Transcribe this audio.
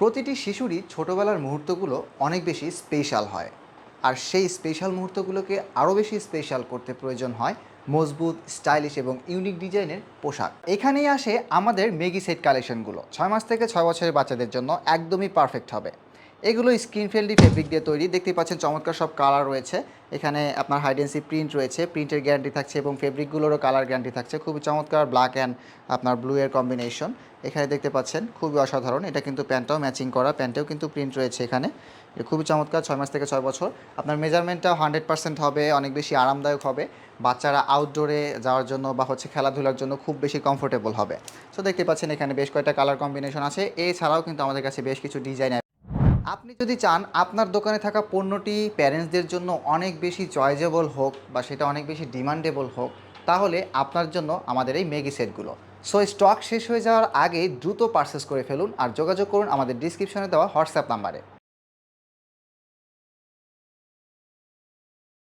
প্রতিটি শিশুরই ছোটবেলার মুহূর্তগুলো অনেক বেশি স্পেশাল হয়। আর সেই স্পেশাল মুহূর্তগুলোকে আরও বেশি স্পেশাল করতে প্রয়োজন হয় মজবুত স্টাইলিশ এবং ইউনিক ডিজাইনের পোশাক। এখানেই আসে আমাদের মেগি সেট কালেকশনগুলো ছয় মাস থেকে ছয় বছরের বাচ্চাদের জন্য একদমই পারফেক্ট হবে। এগুলো স্ক্রিন ফ্রেন্ডলি ফেব্রিক দিয়ে তৈরি। দেখতে পাচ্ছেন চমৎকার সব কালার রয়েছে। এখানে আপনার হাইডেন্সি প্রিন্ট রয়েছে। প্রিন্টের গ্যারান্টি থাকছে এবং ফেব্রিকগুলোরও কালার গ্যারান্টি থাকছে। খুবই চমৎকার ব্ল্যাক অ্যান্ড আপনার ব্লু এর কম্বিনেশন এখানে দেখতে পাচ্ছেন, খুবই অসাধারণ। এটা কিন্তু প্যান্টটাও ম্যাচিং করা, প্যান্টেও কিন্তু প্রিন্ট রয়েছে এখানে। খুবই চমৎকার, ছয় মাস থেকে ছয় বছর। আপনার মেজারমেন্টটাও হান্ড্রেড পার্সেন্ট হবে, অনেক বেশি আরামদায়ক হবে। বাচ্চারা আউটডোরে যাওয়ার জন্য বা হচ্ছে খেলাধুলার জন্য খুব বেশি কমফোর্টেবল হবে। সো দেখতে পাচ্ছেন এখানে বেশ কয়েকটা কালার কম্বিনেশন আছে। এছাড়াও কিন্তু আমাদের কাছে বেশ কিছু ডিজাইন আপনি যদি চান আপনার দোকানে থাকা পণ্যটি প্যারেন্টসদের জন্য অনেক বেশি চয়েজেবল হোক বা সেটা অনেক বেশি ডিমান্ডেবল হোক, তাহলে আপনার জন্য আমাদের এই মেগি সেটগুলো। সো, স্টক শেষ হয়ে যাওয়ার আগে দ্রুত পার্সেস করে ফেলুন আর যোগাযোগ করুন আমাদের ডিসক্রিপশনে দেওয়া হোয়াটসঅ্যাপ নাম্বারে।